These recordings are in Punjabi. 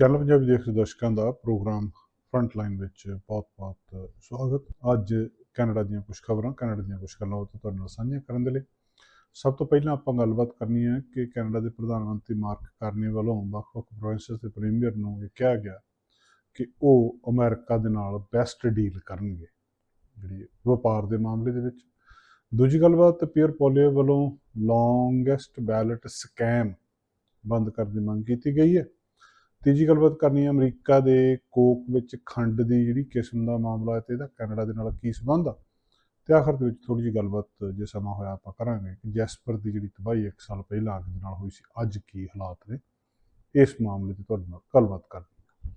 ਚੈਨਲ ਪੰਜਾਬੀ ਦੇਖ ਰਹੇ ਦਰਸ਼ਕਾਂ ਦਾ ਪ੍ਰੋਗਰਾਮ ਫਰੰਟ ਲਾਈਨ ਵਿੱਚ ਬਹੁਤ-ਬਹੁਤ ਸਵਾਗਤ। ਅੱਜ ਕੈਨੇਡਾ ਦੀਆਂ ਕੁਝ ਖਬਰਾਂ, ਕੈਨੇਡਾ ਦੀਆਂ ਕੁਝ ਗੱਲਾਂ ਉਹ ਤੁਹਾਡੇ ਨਾਲ ਸਾਂਝੀਆਂ ਕਰਨ ਦੇ ਲਈ। ਸਭ ਤੋਂ ਪਹਿਲਾਂ ਆਪਾਂ ਗੱਲਬਾਤ ਕਰਨੀ ਹੈ ਕਿ ਕੈਨੇਡਾ ਦੇ ਪ੍ਰਧਾਨ ਮੰਤਰੀ ਮਾਰਕ ਕਾਰਨੀ ਵੱਲੋਂ ਵੱਖ-ਵੱਖ ਪ੍ਰੋਵਿੰਸਸ ਦੇ ਪ੍ਰੀਮੀਅਰ ਨੂੰ ਇਹ ਕਿਹਾ ਗਿਆ ਕਿ ਉਹ ਅਮਰੀਕਾ ਦੇ ਨਾਲ ਬੈਸਟ ਡੀਲ ਕਰਨਗੇ, ਜਿਹੜੀ ਵਪਾਰ ਦੇ ਮਾਮਲੇ ਦੇ ਵਿੱਚ। ਦੂਜੀ ਗੱਲਬਾਤ ਪੀਅਰ ਪੋਲੀਓ ਵੱਲੋਂ ਲੌਂਗੈਸਟ ਬੈਲਟ ਸਕੈਮ ਬੰਦ ਕਰਨ ਦੀ ਮੰਗ ਕੀਤੀ ਗਈ ਹੈ। ਤੀਜੀ ਗੱਲਬਾਤ ਕਰਨੀ ਹੈ, ਅਮਰੀਕਾ ਦੇ ਕੋਕ ਵਿੱਚ ਖੰਡ ਦੀ ਜਿਹੜੀ ਕਿਸਮ ਦਾ ਮਾਮਲਾ ਹੈ ਤੇ ਇਹਦਾ ਕੈਨੇਡਾ ਦੇ ਨਾਲ ਕੀ ਸੰਬੰਧ ਆ? ਤੇ ਆਖਰ ਦੇ ਵਿੱਚ ਥੋੜੀ ਜਿਹੀ ਗੱਲਬਾਤ ਜੇ ਸਮਾਂ ਹੋਇਆ ਆਪਾਂ ਕਰਾਂਗੇ ਕਿ ਜੈਸਪਰ ਦੀ ਜਿਹੜੀ ਤਬਾਹੀ ਇੱਕ ਸਾਲ ਪਹਿਲਾਂ ਅੱਗ ਦੇ ਨਾਲ ਹੋਈ ਸੀ, ਅੱਜ ਕੀ ਹਾਲਾਤ ਨੇ? ਇਸ ਮਾਮਲੇ ਤੇ ਤੁਹਾਡੇ ਨਾਲ ਗੱਲਬਾਤ ਕਰਨੀ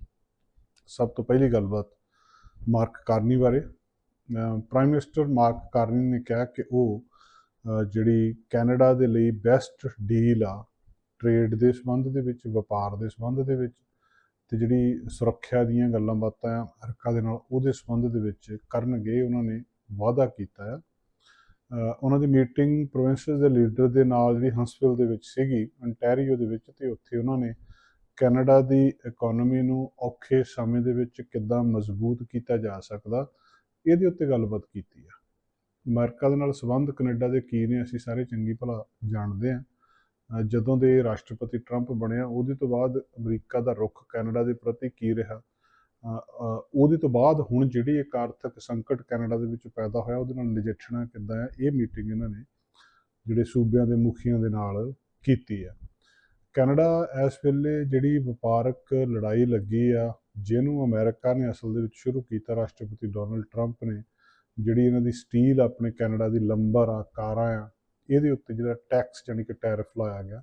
ਸਭ ਤੋਂ ਪਹਿਲੀ ਗੱਲਬਾਤ ਮਾਰਕ ਕਾਰਨੀ ਬਾਰੇ। ਪ੍ਰਾਈਮ ਮਿਨਿਸਟਰ ਮਾਰਕ ਕਾਰਨੀ ਨੇ ਕਿਹਾ ਕਿ ਉਹ ਜਿਹੜੀ ਕੈਨੇਡਾ ਦੇ ਲਈ ਬੈਸਟ ਡੀਲ ਆ ਟ੍ਰੇਡ ਦੇ ਸੰਬੰਧ ਦੇ ਵਿੱਚ, ਵਪਾਰ ਦੇ ਸੰਬੰਧ ਦੇ ਵਿੱਚ ਤੇ ਜਿਹੜੀ ਸੁਰੱਖਿਆ ਦੀਆਂ ਗੱਲਾਂ ਬਾਤਾਂ ਆ ਅਮਰੀਕਾ ਦੇ ਨਾਲ ਉਹਦੇ ਸੰਬੰਧ ਦੇ ਵਿੱਚ ਕਰਨਗੇ, ਉਹਨਾਂ ਨੇ ਵਾਅਦਾ ਕੀਤਾ ਹੈ ਉਹਨਾਂ ਦੀ ਮੀਟਿੰਗ ਪ੍ਰੋਵਿੰਸਸ ਦੇ ਲੀਡਰ ਦੇ ਨਾਲ ਜਿਹੜੀ ਹੰਸਵਿਲ ਦੇ ਵਿੱਚ ਸੀਗੀ ਅੰਟੈਰੀਓ ਦੇ ਵਿੱਚ ਤੇ ਉੱਥੇ ਉਹਨਾਂ ਨੇ ਕੈਨੇਡਾ ਦੀ ਇਕਨੋਮੀ ਨੂੰ ਔਖੇ ਸਮੇਂ ਦੇ ਵਿੱਚ ਕਿੱਦਾਂ ਮਜ਼ਬੂਤ ਕੀਤਾ ਜਾ ਸਕਦਾ, ਇਹਦੇ ਉੱਤੇ ਗੱਲਬਾਤ ਕੀਤੀ ਆ। ਅਮਰੀਕਾ ਦੇ ਨਾਲ ਸੰਬੰਧ ਕੈਨੇਡਾ ਦੇ ਕੀ ਨੇ, ਅਸੀਂ ਸਾਰੇ ਚੰਗੀ ਭਲਾ ਜਾਣਦੇ ਹਾਂ ਜਦੋਂ ਦੇ ਰਾਸ਼ਟਰਪਤੀ ਟਰੰਪ ਬਣਿਆ, ਉਹਦੇ ਤੋਂ ਬਾਅਦ ਅਮਰੀਕਾ ਦਾ ਰੁਖ ਕੈਨੇਡਾ ਦੇ ਪ੍ਰਤੀ ਕੀ ਰਿਹਾ? ਉਹਦੇ ਤੋਂ ਬਾਅਦ ਹੁਣ ਜਿਹੜੀ ਇੱਕ ਆਰਥਿਕ ਸੰਕਟ ਕੈਨੇਡਾ ਦੇ ਵਿੱਚ ਪੈਦਾ ਹੋਇਆ, ਉਹਦੇ ਨਾਲ ਨਜਿੱਠਣਾ ਕਿੱਦਾਂ ਹੈ? ਇਹ ਮੀਟਿੰਗ ਇਹਨਾਂ ਨੇ ਜਿਹੜੇ ਸੂਬਿਆਂ ਦੇ ਮੁਖੀਆਂ ਦੇ ਨਾਲ ਕੀਤੀ ਹੈ। ਕੈਨੇਡਾ ਇਸ ਵੇਲੇ ਜਿਹੜੀ ਵਪਾਰਕ ਲੜਾਈ ਲੱਗੀ ਆ, ਜਿਹਨੂੰ ਅਮਰੀਕਾ ਨੇ ਅਸਲ ਦੇ ਵਿੱਚ ਸ਼ੁਰੂ ਕੀਤਾ, ਰਾਸ਼ਟਰਪਤੀ ਡੋਨਲਡ ਟਰੰਪ ਨੇ, ਜਿਹੜੀ ਇਹਨਾਂ ਦੀ ਸਟੀਲ ਆਪਣੇ ਕੈਨੇਡਾ ਦੀ ਲੰਬਰ ਆ ਕਾਰਾਂ ਆ ਇਹਦੇ ਉੱਤੇ ਜਿਹੜਾ ਟੈਕਸ ਯਾਨੀ ਕਿ ਟੈਰਿਫ ਲਾਇਆ ਗਿਆ,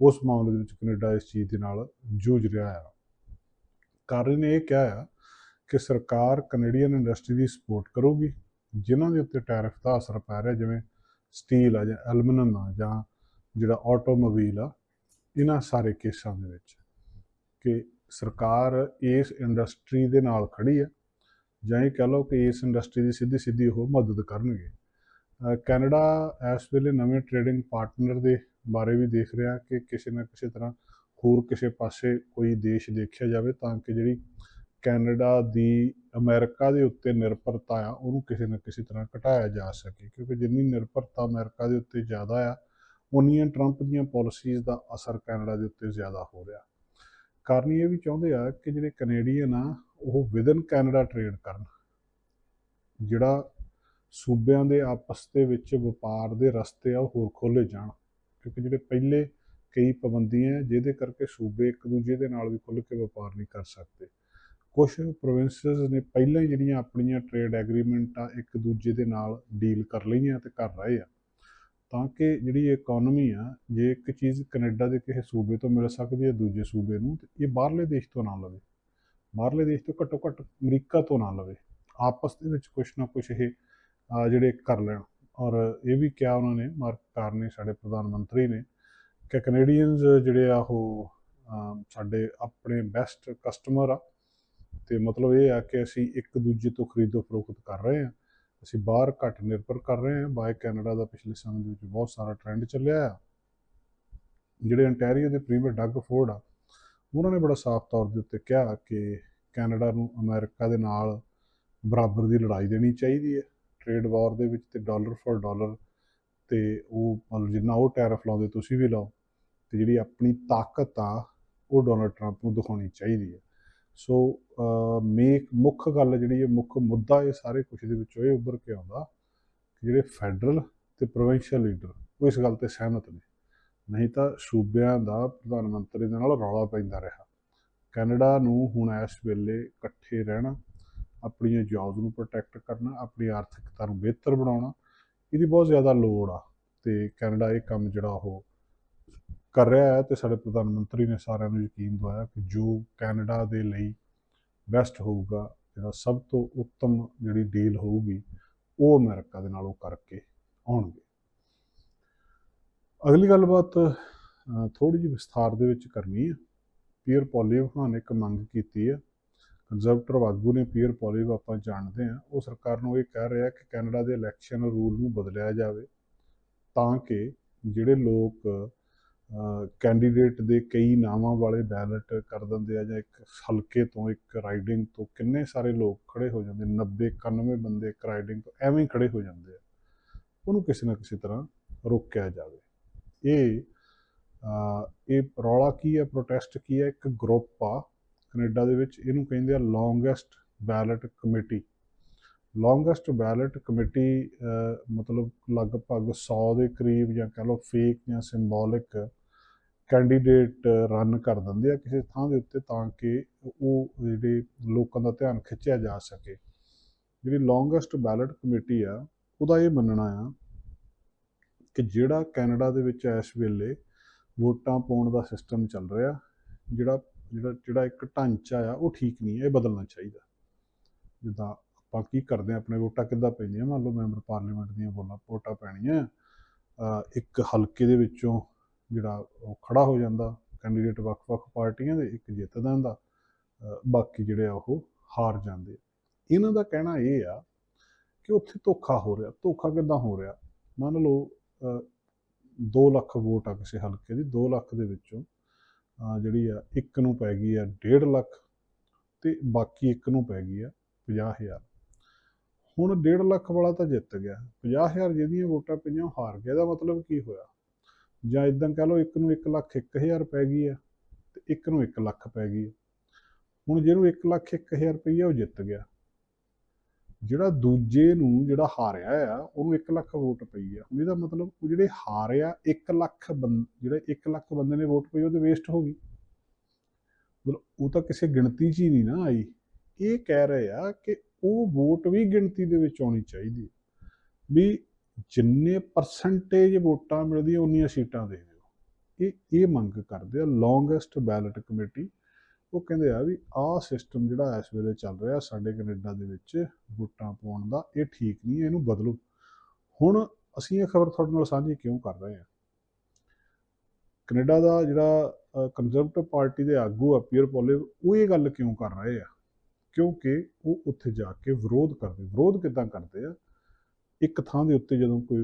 ਉਸ ਮਾਮਲੇ ਦੇ ਵਿੱਚ ਕੈਨੇਡਾ ਇਸ ਚੀਜ਼ ਦੇ ਨਾਲ ਜੂਝ ਰਿਹਾ ਆ। ਕਾਰਨ ਨੇ ਇਹ ਕਿਹਾ ਆ ਕਿ ਸਰਕਾਰ ਕੈਨੇਡੀਅਨ ਇੰਡਸਟਰੀ ਦੀ ਸਪੋਰਟ ਕਰੂਗੀ, ਜਿਨ੍ਹਾਂ ਦੇ ਉੱਤੇ ਟੈਰਿਫ ਦਾ ਅਸਰ ਪੈ ਰਿਹਾ, ਜਿਵੇਂ ਸਟੀਲ ਆ ਜਾਂ ਐਲੂਮੀਨੀਅਮ ਆ ਜਾਂ ਜਿਹੜਾ ਆਟੋਮੋਬਾਈਲ ਆ, ਇਹਨਾਂ ਸਾਰੇ ਕੇਸਾਂ ਦੇ ਵਿੱਚ ਕਿ ਸਰਕਾਰ ਇਸ ਇੰਡਸਟਰੀ ਦੇ ਨਾਲ ਖੜੀ ਹੈ ਜਾਂ ਇਹ ਕਹ ਲਓ ਕਿ ਇਸ ਇੰਡਸਟਰੀ ਦੀ ਸਿੱਧੀ ਸਿੱਧੀ ਉਹ ਮਦਦ ਕਰਨਗੇ। ਕੈਨੇਡਾ ਇਸ ਵੇਲੇ ਨਵੇਂ ਟ੍ਰੇਡਿੰਗ ਪਾਰਟਨਰ ਦੇ ਬਾਰੇ ਵੀ ਦੇਖ ਰਿਹਾ ਕਿ ਕਿਸੇ ਨਾ ਕਿਸੇ ਤਰ੍ਹਾਂ ਹੋਰ ਕਿਸੇ ਪਾਸੇ ਕੋਈ ਦੇਸ਼ ਦੇਖਿਆ ਜਾਵੇ ਤਾਂ ਕਿ ਜਿਹੜੀ ਕੈਨੇਡਾ ਦੀ ਅਮਰੀਕਾ ਦੇ ਉੱਤੇ ਨਿਰਭਰਤਾ ਆ, ਉਹਨੂੰ ਕਿਸੇ ਨਾ ਕਿਸੇ ਤਰ੍ਹਾਂ ਘਟਾਇਆ ਜਾ ਸਕੇ। ਕਿਉਂਕਿ ਜਿੰਨੀ ਨਿਰਭਰਤਾ ਅਮਰੀਕਾ ਦੇ ਉੱਤੇ ਜ਼ਿਆਦਾ ਆ, ਉਨੀਆਂ ਟਰੰਪ ਦੀਆਂ ਪਾਲਿਸੀਜ਼ ਦਾ ਅਸਰ ਕੈਨੇਡਾ ਦੇ ਉੱਤੇ ਜ਼ਿਆਦਾ ਹੋ ਰਿਹਾ। ਕਾਰਨ ਇਹ ਵੀ ਚਾਹੁੰਦੇ ਆ ਕਿ ਜਿਹੜੇ ਕੈਨੇਡੀਅਨ ਆ, ਉਹ ਵਿਦਨ ਕੈਨੇਡਾ ਟ੍ਰੇਡ ਕਰਨ। ਜਿਹੜਾ ਸੂਬਿਆਂ ਦੇ ਆਪਸ ਦੇ ਵਿੱਚ ਵਪਾਰ ਦੇ ਰਸਤੇ ਆ ਉਹ ਹੋਰ ਖੋਲੇ ਜਾਣ, ਕਿਉਂਕਿ ਜਿਹੜੇ ਪਹਿਲੇ ਕਈ ਪਾਬੰਦੀਆਂ ਜਿਹਦੇ ਕਰਕੇ ਸੂਬੇ ਇੱਕ ਦੂਜੇ ਦੇ ਨਾਲ ਵੀ ਖੁੱਲ੍ਹ ਕੇ ਵਪਾਰ ਨਹੀਂ ਕਰ ਸਕਦੇ। ਕੁਝ ਪ੍ਰੋਵਿੰਸਸ ਨੇ ਪਹਿਲਾਂ ਹੀ ਜਿਹੜੀਆਂ ਆਪਣੀਆਂ ਟ੍ਰੇਡ ਐਗਰੀਮੈਂਟ ਆ, ਇੱਕ ਦੂਜੇ ਦੇ ਨਾਲ ਡੀਲ ਕਰ ਲਈਆਂ ਤੇ ਕਰ ਰਹੇ ਆ। ਤਾਂ ਕਿ ਜਿਹੜੀ ਇਕਨੋਮੀ ਆ, ਜੇ ਇੱਕ ਚੀਜ਼ ਕੈਨੇਡਾ ਦੇ ਕਿਸੇ ਸੂਬੇ ਤੋਂ ਮਿਲ ਸਕਦੀ ਹੈ ਦੂਜੇ ਸੂਬੇ ਨੂੰ, ਤੇ ਇਹ ਬਾਹਰਲੇ ਦੇਸ਼ ਤੋਂ ਨਾ ਲਵੇ। ਬਾਹਰਲੇ ਦੇਸ਼ ਤੋਂ ਘੱਟੋ ਘੱਟ ਅਮਰੀਕਾ ਤੋਂ ਨਾ ਲਵੇ। ਆਪਸ ਦੇ ਵਿੱਚ ਕੁਛ ਨਾ ਕੁਛ ਇਹ ਜਿਹੜੇ ਕਰ ਲੈਣ ਔਰ ਇਹ ਵੀ ਕਿਹਾ ਉਹਨਾਂ ਨੇ, ਮਾਰਕ ਕਾਰ ਨੇ, ਸਾਡੇ ਪ੍ਰਧਾਨ ਮੰਤਰੀ ਨੇ ਕਿ ਕੈਨੇਡੀਅਨਸ ਜਿਹੜੇ ਆ ਉਹ ਸਾਡੇ ਆਪਣੇ ਬੈਸਟ ਕਸਟਮਰ ਆ। ਤੇ ਮਤਲਬ ਇਹ ਆ ਕਿ ਅਸੀਂ ਇੱਕ ਦੂਜੇ ਤੋਂ ਖਰੀਦੋ ਫਰੋਖਤ ਕਰ ਰਹੇ ਹਾਂ ਅਸੀਂ ਬਾਹਰ ਘੱਟ ਨਿਰਭਰ ਕਰ ਰਹੇ ਹਾਂ ਬਾਏ ਕੈਨੇਡਾ ਦਾ ਪਿਛਲੇ ਸਮੇਂ ਦੇ ਵਿੱਚ ਬਹੁਤ ਸਾਰਾ ਟ੍ਰੈਂਡ ਚੱਲਿਆ ਆ। ਜਿਹੜੇ ਅੰਟੈਰੀਓ ਦੇ ਪ੍ਰੀਮੀਅਰ ਡੱਗ ਫੋਰਡ ਆ, ਉਹਨਾਂ ਨੇ ਬੜਾ ਸਾਫ਼ ਤੌਰ ਦੇ ਉੱਤੇ ਕਿਹਾ ਕਿ ਕੈਨੇਡਾ ਨੂੰ ਅਮਰੀਕਾ ਦੇ ਨਾਲ ਬਰਾਬਰ ਦੀ ਲੜਾਈ ਦੇਣੀ ਚਾਹੀਦੀ ਹੈ ਟ੍ਰੇਡ ਵਾਰ ਦੇ ਵਿੱਚ ਤੇ ਡਾਲਰ ਫॉर ਡਾਲਰ ਤੇ ਉਹ ਮਤਲਬ ਜਿੰਨਾ ਉਹ ਟੈਰਫ ਲਾਉਂਦੇ, ਤੁਸੀਂ ਵੀ ਲਾਓ ਤੇ ਜਿਹੜੀ ਆਪਣੀ ਤਾਕਤ ਆ, ਉਹ ਡੋਨਲਡ ਟਰੰਪ ਨੂੰ ਦਿਖਾਉਣੀ ਚਾਹੀਦੀ ਹੈ। ਸੋ ਮੇਕ ਮੁੱਖ ਗੱਲ ਜਿਹੜੀ ਹੈ, ਮੁੱਖ ਮੁੱਦਾ ਇਹ ਸਾਰੇ ਕੁਝ ਦੇ ਵਿੱਚੋਂ ਇਹ ਉੱਭਰ ਕੇ ਆਉਂਦਾ ਕਿ ਜਿਹੜੇ ਫੈਡਰਲ ਤੇ ਪ੍ਰੋਵਿੰਸ਼ੀਅਲ ਲੀਡਰ ਉਹ ਇਸ ਗੱਲ ਤੇ ਸਹਿਮਤ ਨੇ। ਨਹੀਂ ਤਾਂ ਸੂਬਿਆਂ ਦਾ ਪ੍ਰਧਾਨ ਮੰਤਰੀ ਦੇ ਨਾਲ ਰੌਲਾ ਪੈਂਦਾ ਰਿਹਾ। ਕੈਨੇਡਾ ਨੂੰ ਹੁਣ ਇਸ ਵੇਲੇ ਇਕੱਠੇ ਰਹਿਣਾ ਆਪਣੀਆਂ ਜੌਬਸ ਨੂੰ ਪ੍ਰੋਟੈਕਟ ਕਰਨਾ, ਆਪਣੀ ਆਰਥਿਕਤਾ ਨੂੰ ਬਿਹਤਰ ਬਣਾਉਣਾ, ਇਹਦੀ ਬਹੁਤ ਜ਼ਿਆਦਾ ਲੋੜ ਆ। ਤੇ ਕੈਨੇਡਾ ਇਹ ਕੰਮ ਜਿਹੜਾ ਉਹ ਕਰ ਰਿਹਾ ਹੈ ਤੇ ਸਾਡੇ ਪ੍ਰਧਾਨ ਮੰਤਰੀ ਨੇ ਸਾਰਿਆਂ ਨੂੰ ਯਕੀਨ ਦਵਾਇਆ ਕਿ ਜੋ ਕੈਨੇਡਾ ਦੇ ਲਈ ਬੈਸਟ ਹੋਊਗਾ, ਜਿਹੜਾ ਸਭ ਤੋਂ ਉੱਤਮ ਜਿਹੜੀ ਡੀਲ ਹੋਊਗੀ, ਉਹ ਅਮਰੀਕਾ ਦੇ ਨਾਲ ਉਹ ਕਰਕੇ ਆਉਣਗੇ। ਅਗਲੀ ਗੱਲਬਾਤ ਥੋੜੀ ਜਿਹੀ ਵਿਸਥਾਰ ਦੇ ਵਿੱਚ ਕਰਨੀ ਹੈ। ਪੀਅਰ ਪੋਲੀਓ ਨੇ ਇੱਕ ਮੰਗ ਕੀਤੀ ਹੈ ਕੰਜ਼ਰਵੇਟਿਵ ਆਗੂ ਨੇ ਪੀਅਰ ਪੋਲੀਓ ਆਪਾਂ ਜਾਣਦੇ ਹਾਂ। ਉਹ ਸਰਕਾਰ ਨੂੰ ਇਹ ਕਹਿ ਰਿਹਾ ਕਿ ਕੈਨੇਡਾ ਦੇ ਇਲੈਕਸ਼ਨ ਰੂਲ ਨੂੰ ਬਦਲਿਆ ਜਾਵੇ ਤਾਂ ਕਿ ਜਿਹੜੇ ਲੋਕ ਕੈਂਡੀਡੇਟ ਦੇ ਕਈ ਨਾਵਾਂ ਵਾਲੇ ਬੈਲਟ ਕਰ ਦਿੰਦੇ ਆ ਜਾਂ ਇੱਕ ਹਲਕੇ ਤੋਂ ਇੱਕ ਰਾਈਡਿੰਗ ਤੋਂ ਕਿੰਨੇ ਸਾਰੇ ਲੋਕ ਖੜੇ ਹੋ ਜਾਂਦੇ 90 91 ਬੰਦੇ ਇੱਕ ਰਾਈਡਿੰਗ ਤੋਂ ਐਵੇਂ ਹੀ ਖੜੇ ਹੋ ਜਾਂਦੇ ਆ। ਉਹਨੂੰ ਕਿਸੇ ਨਾ ਕਿਸੇ ਤਰ੍ਹਾਂ ਰੋਕਿਆ ਜਾਵੇ। ਇਹ ਇਹ ਰੌਲਾ ਕੀ ਹੈ ਪ੍ਰੋਟੈਸਟ ਕੀ ਹੈ? ਇੱਕ ਗਰੁੱਪ ਆ ਕੈਨੇਡਾ ਦੇ ਵਿੱਚ ਇਹਨੂੰ ਕਹਿੰਦੇ ਆ longest ballot committee longest ballot committee ਮਤਲਬ ਲਗਭਗ 100 ਦੇ ਕਰੀਬ ਜਾਂ ਕਹ ਲਓ ਫੇਕ ਜਾਂ ਸਿੰਬੋਲਿਕ ਕੈਂਡੀਡੇਟ ਰਨ ਕਰ ਦਿੰਦੇ ਆ ਕਿਸੇ ਥਾਂ ਦੇ ਉੱਤੇ ਤਾਂ ਕਿ ਉਹ ਜਿਹੜੇ ਲੋਕਾਂ ਦਾ ਧਿਆਨ ਖਿੱਚਿਆ ਜਾ ਸਕੇ। ਜਿਹੜੀ ਲੌਂਗੈਸਟ ਬੈਲਟ ਕਮੇਟੀ ਆ, ਉਹਦਾ ਇਹ ਮੰਨਣਾ ਆ ਕਿ ਜਿਹੜਾ ਕੈਨੇਡਾ ਦੇ ਵਿੱਚ ਇਸ ਵੇਲੇ ਵੋਟਾਂ ਪਾਉਣ ਦਾ ਸਿਸਟਮ ਚੱਲ ਰਿਹਾ, ਜਿਹੜਾ ਜਿਹੜਾ ਜਿਹੜਾ ਇੱਕ ਢਾਂਚਾ ਆ, ਉਹ ਠੀਕ ਨਹੀਂ ਹੈ, ਇਹ ਬਦਲਣਾ ਚਾਹੀਦਾ। ਜਿੱਦਾਂ ਆਪਾਂ ਕੀ ਕਰਦੇ ਆ ਆਪਣੇ ਵੋਟਾਂ ਕਿੱਦਾਂ ਪੈਂਦੀਆਂ? ਮੰਨ ਲਓ ਮੈਂਬਰ ਪਾਰਲੀਮੈਂਟ ਦੀਆਂ ਵੋਟਾਂ ਵੋਟਾਂ ਪੈਣੀਆਂ ਇੱਕ ਹਲਕੇ ਦੇ ਵਿੱਚੋਂ ਜਿਹੜਾ ਉਹ ਖੜਾ ਹੋ ਜਾਂਦਾ ਕੈਂਡੀਡੇਟ ਵੱਖ-ਵੱਖ ਪਾਰਟੀਆਂ ਦੇ, ਇੱਕ ਜਿੱਤਦਾ ਹੁੰਦਾ ਬਾਕੀ ਜਿਹੜੇ ਆ ਉਹ ਹਾਰ ਜਾਂਦੇ ਇਹਨਾਂ ਦਾ ਕਹਿਣਾ ਇਹ ਆ ਕਿ ਉੱਥੇ ਧੋਖਾ ਹੋ ਰਿਹਾ। ਧੋਖਾ ਕਿੱਦਾਂ ਹੋ ਰਿਹਾ? ਮੰਨ ਲਓ 2 ਲੱਖ ਵੋਟ ਆ ਕਿਸੇ ਹਲਕੇ ਦੀ 2 ਲੱਖ ਦੇ ਵਿੱਚੋਂ ਜਿਹੜੀ ਆ, ਇੱਕ ਨੂੰ ਪੈ ਗਈ ਆ 1.5 ਲੱਖ ਤੇ ਬਾਕੀ ਇੱਕ ਨੂੰ ਪੈ ਗਈ ਆ 50000 ਹੁਣ 1.5 ਲੱਖ ਵਾਲਾ ਤਾਂ ਜਿੱਤ ਗਿਆ। 50000 ਜਿਹਦੀਆਂ ਵੋਟਾਂ ਪਈਆਂ, ਉਹ ਹਾਰ ਗਿਆ, ਇਹਦਾ ਮਤਲਬ ਕੀ ਹੋਇਆ? ਜਾਂ ਇਦਾਂ ਕਹ ਲਓ, ਇੱਕ ਨੂੰ 1 ਲੱਖ 1000 ਪੈ ਗਈ ਆ ਤੇ ਇੱਕ ਨੂੰ 1 ਲੱਖ ਪੈ ਗਈ ਆ। ਹੁਣ ਜਿਹਨੂੰ 1 ਲੱਖ 1000 ਪਈ ਆ, ਉਹ ਜਿੱਤ ਗਿਆ। ਜਿਹੜਾ ਦੂਜੇ ਨੂੰ ਜਿਹੜਾ ਹਾਰਿਆ ਆ, ਉਹਨੂੰ 1 ਲੱਖ ਵੋਟ ਪਈ ਆ। ਹੁਣ ਇਹਦਾ ਮਤਲਬ ਉਹ ਜਿਹੜੇ ਹਾਰਿਆ 1 ਲੱਖ ਬੰਦ ਜਿਹੜੇ 1 ਲੱਖ ਬੰਦੇ ਨੇ ਵੋਟ ਪਈ ਉਹ ਵੇਸਟ ਹੋ ਗਈ। ਮਤਲਬ ਉਹ ਤਾਂ ਕਿਸੇ ਗਿਣਤੀ 'ਚ ਹੀ ਨਹੀਂ ਨਾ ਆਈ। ਇਹ ਕਹਿ ਰਹੇ ਆ ਕਿ ਉਹ ਵੋਟ ਵੀ ਗਿਣਤੀ ਦੇ ਵਿੱਚ ਆਉਣੀ ਚਾਹੀਦੀ ਵੀ ਜਿੰਨੇ ਪਰਸੈਂਟੇਜ ਵੋਟਾਂ ਮਿਲਦੀਆਂ, ਉਨੀਆਂ ਸੀਟਾਂ ਦੇ ਦਿਓ। ਇਹ ਇਹ ਮੰਗ ਕਰਦੇ ਆ ਲੌਂਗੈਸਟ ਬੈਲਟ ਕਮੇਟੀ ਉਹ ਕਹਿੰਦੇ ਆ ਵੀ ਆਹ ਸਿਸਟਮ ਜਿਹੜਾ ਇਸ ਵੇਲੇ ਚੱਲ ਰਿਹਾ ਸਾਡੇ ਕੈਨੇਡਾ ਦੇ ਵਿੱਚ ਵੋਟਾਂ ਪਾਉਣ ਦਾ, ਇਹ ਠੀਕ ਨਹੀਂ ਹੈ ਇਹਨੂੰ ਬਦਲੋ। ਹੁਣ ਅਸੀਂ ਇਹ ਖਬਰ ਤੁਹਾਡੇ ਨਾਲ ਸਾਂਝੀ ਕਿਉਂ ਕਰ ਰਹੇ ਹਾਂ? ਕੈਨੇਡਾ ਦਾ ਜਿਹੜਾ ਕੰਜ਼ਰਵੇਟਿਵ ਪਾਰਟੀ ਦੇ ਆਗੂ ਆ ਪੀਅਰ ਪੋਲਿਵ ਉਹ ਇਹ ਗੱਲ ਕਿਉਂ ਕਰ ਰਹੇ ਆ? ਕਿਉਂਕਿ ਉਹ ਉੱਥੇ ਜਾ ਕੇ ਵਿਰੋਧ ਕਰਦੇ। ਵਿਰੋਧ ਕਿਦਾਂ ਕਰਦੇ ਆ? ਇੱਕ ਥਾਂ ਦੇ ਉੱਤੇ ਜਦੋਂ ਕੋਈ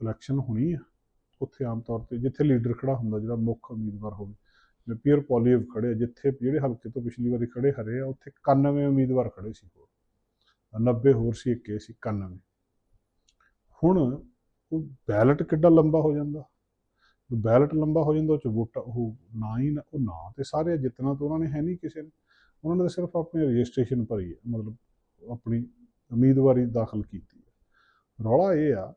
ਇਲੈਕਸ਼ਨ ਹੋਣੀ ਆ, ਉੱਥੇ ਆਮ ਤੌਰ ਤੇ ਜਿੱਥੇ ਲੀਡਰ ਖੜਾ ਹੁੰਦਾ, ਜਿਹੜਾ ਮੁੱਖ ਉਮੀਦਵਾਰ ਹੋਵੇ ਪੀਅਰ ਪੋਲੀਵ ਖੜੇ ਜਿੱਥੇ ਜਿਹੜੇ ਹਲਕੇ ਤੋਂ ਪਿਛਲੀ ਵਾਰੀ ਖੜੇ ਹਰੇ ਆ, ਉੱਥੇ 91 ਉਮੀਦਵਾਰ ਖੜੇ ਸੀ ਹੋਰ। 90 ਹੋਰ ਸੀ, ਇੱਕੇ ਸੀ 91 ਹੁਣ ਉਹ ਬੈਲਟ ਕਿੱਡਾ ਲੰਬਾ ਹੋ ਜਾਂਦਾ? ਬੈਲਟ ਲੰਬਾ ਹੋ ਜਾਂਦਾ, ਉਹ ਚ ਵੋਟ, ਉਹ ਨਾ ਹੀ ਨਾ- ਉਹ ਨਾ ਤੇ ਸਾਰੇ ਜਿੱਤਣਾ ਤਾਂ ਉਹਨਾਂ ਨੇ ਹੈ ਨਹੀਂ ਕਿਸੇ ਨੇ। ਉਹਨਾਂ ਨੇ ਸਿਰਫ ਆਪਣੀ ਰਜਿਸਟ੍ਰੇਸ਼ਨ ਭਰੀ ਹੈ ਮਤਲਬ ਆਪਣੀ ਉਮੀਦਵਾਰੀ ਦਾਖਲ ਕੀਤੀ ਹੈ ਰੌਲਾ ਇਹ ਆ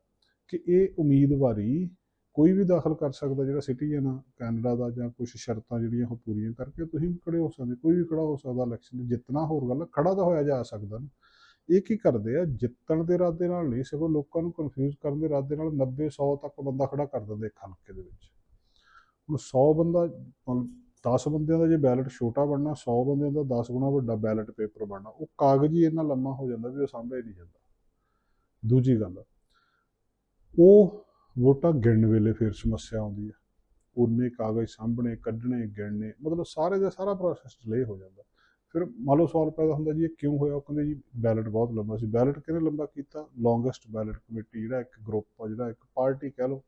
ਕਿ ਇਹ ਉਮੀਦਵਾਰੀ ਕੋਈ ਵੀ ਦਾਖਲ ਕਰ ਸਕਦਾ ਜਿਹੜਾ ਸਿਟੀਜ਼ਨ ਆ ਕੈਨੇਡਾ ਦਾ ਜਾਂ ਕੁਝ ਸ਼ਰਤਾਂ ਜਿਹੜੀਆਂ ਉਹ ਪੂਰੀਆਂ ਕਰਕੇ ਤੁਸੀਂ ਵੀ ਖੜੇ ਹੋ ਸਕਦੇ ਕੋਈ ਵੀ ਖੜਾ ਹੋ ਸਕਦਾ ਇਲੈਕਸ਼ਨ ਜਿੱਤਣਾ ਹੋਰ ਗੱਲ ਆ, ਖੜਾ ਤਾਂ ਹੋਇਆ ਜਾ ਸਕਦਾ ਨਾ। ਇਹ ਕੀ ਕਰਦੇ ਆ ਜਿੱਤਣ ਦੇ ਇਰਾਦੇ ਨਾਲ ਨਹੀਂ ਸਗੋਂ ਲੋਕਾਂ ਨੂੰ ਕਨਫਿਊਜ਼ ਕਰਨ ਦੇ ਇਰਾਦੇ ਨਾਲ 90 100 ਤੱਕ ਬੰਦਾ ਖੜਾ ਕਰ ਦਿੰਦੇ ਇੱਕ ਹਲਕੇ ਦੇ ਵਿੱਚ। ਹੁਣ 100 ਬੰਦਾ 10 ਬੰਦਿਆਂ ਦਾ ਜੇ ਬੈਲਟ ਛੋਟਾ ਬਣਨਾ 100 ਬੰਦਿਆਂ ਦਾ 10 ਗੁਣਾ ਵੱਡਾ ਬੈਲਟ ਪੇਪਰ ਬਣਨਾ ਉਹ ਕਾਗਜ਼ ਹੀ ਇੰਨਾ ਲੰਮਾ ਹੋ ਜਾਂਦਾ ਵੀ ਉਹ ਸਾਂਭਿਆ ਹੀ ਨਹੀਂ ਜਾਂਦਾ। ਦੂਜੀ ਗੱਲ ਉਹ ਵੋਟਾਂ ਗਿਣਨ ਵੇਲੇ ਫਿਰ ਸਮੱਸਿਆ ਆਉਂਦੀ ਹੈ। ਉਹਨੇ ਕਾਗਜ਼ ਸਾਂਭਣੇ, ਕੱਢਣੇ, ਗਿਣਨੇ, ਮਤਲਬ ਸਾਰੇ ਦਾ ਸਾਰਾ ਪ੍ਰੋਸੈਸ ਡਿਲੇ ਹੋ ਜਾਂਦਾ। ਫਿਰ ਮੰਨ ਲਓ ਸਵਾਲ ਪੈਦਾ ਹੁੰਦਾ ਜੀ, ਇਹ ਕਿਉਂ ਹੋਇਆ? ਉਹ ਕਹਿੰਦੇ ਜੀ ਬੈਲਟ ਬਹੁਤ ਲੰਬਾ ਸੀ। ਬੈਲਟ ਕਿਹਨੇ ਲੰਬਾ ਕੀਤਾ? ਲੌਂਗੈਸਟ ਬੈਲਟ ਕਮੇਟੀ ਜਿਹੜਾ ਇੱਕ ਗਰੁੱਪ ਆ, ਜਿਹੜਾ ਇੱਕ ਪਾਰਟੀ ਕਹਿ ਲਓ,